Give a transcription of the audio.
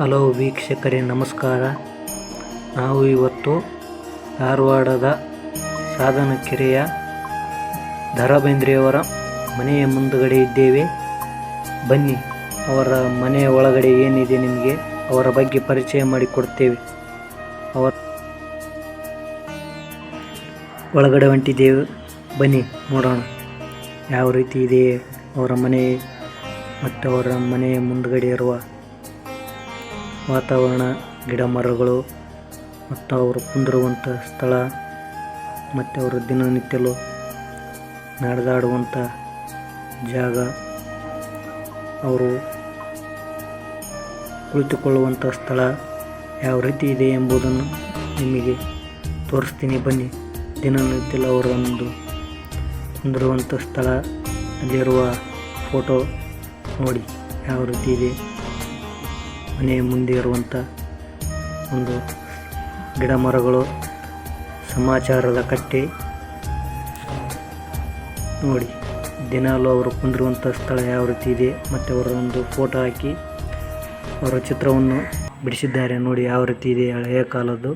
Hello ವೀಕ್ಷಕರೇ, ನಮಸ್ಕಾರ. ನಾವು ಇವತ್ತು ಧಾರವಾಡದ ಸಾಧನಕೆರೆಯ ದರಬೇಂದ್ರೆಯವರ ಮನೆಯ ಮುಂದುಗಡೆ ಇದ್ದೇವೆ. ಬನ್ನಿ, ಅವರ ಮನೆಯ ಒಳಗಡೆ ಏನಿದೆ ನಿಮಗೆ ಅವರ ಬಗ್ಗೆ ಪರಿಚಯ ಮಾಡಿಕೊಡ್ತೇವೆ. ಅವರ ಒಳಗಡೆ ಹೊಂಟಿದ್ದೇವೆ. ಬನ್ನಿ, ನೋಡೋಣ. ಯಾವ ರೀತಿ ಇದೆ ಅವರ ಮನೆ ಮತ್ತು ಅವರ ಮನೆಯ ಮುಂದುಗಡೆ ಇರುವ ವಾತಾವರಣ, ಗಿಡ ಮರಗಳು ಮತ್ತು ಅವರು ಕುಂದಿರುವಂಥ ಸ್ಥಳ ಮತ್ತು ಅವರು ದಿನನಿತ್ಯಲು ನಡೆದಾಡುವಂಥ ಜಾಗ. ಅವರು ಕುಳಿತುಕೊಳ್ಳುವಂಥ ಸ್ಥಳ ಯಾವ ರೀತಿ ಇದೆ ಎಂಬುದನ್ನು ನಿಮಗೆ ತೋರಿಸ್ತೀನಿ. ಬನ್ನಿ, ದಿನನಿತ್ಯಲು ಒಂದು ಕುಂದಿರುವಂಥ ಸ್ಥಳ ಅಲ್ಲಿರುವ ಫೋಟೋ ನೋಡಿ ಯಾವ ರೀತಿ ಇದೆ. ಮನೆಯ ಮುಂದೆ ಇರುವಂಥ ಒಂದು ಗಿಡ ಮರಗಳು, ಸಮಾಚಾರದ ಕಟ್ಟೆ. ನೋಡಿ, ದಿನಾಲೂ ಅವರು ಕುಂದಿರುವಂಥ ಸ್ಥಳ ಯಾವ ರೀತಿ ಇದೆ, ಮತ್ತು ಅವರ ಒಂದು ಫೋಟೋ ಹಾಕಿ ಅವರ ಚಿತ್ರವನ್ನು ಬಿಡಿಸಿದ್ದಾರೆ. ನೋಡಿ, ಯಾವ ರೀತಿ ಇದೆ ಹಳೆಯ ಕಾಲದ್ದು.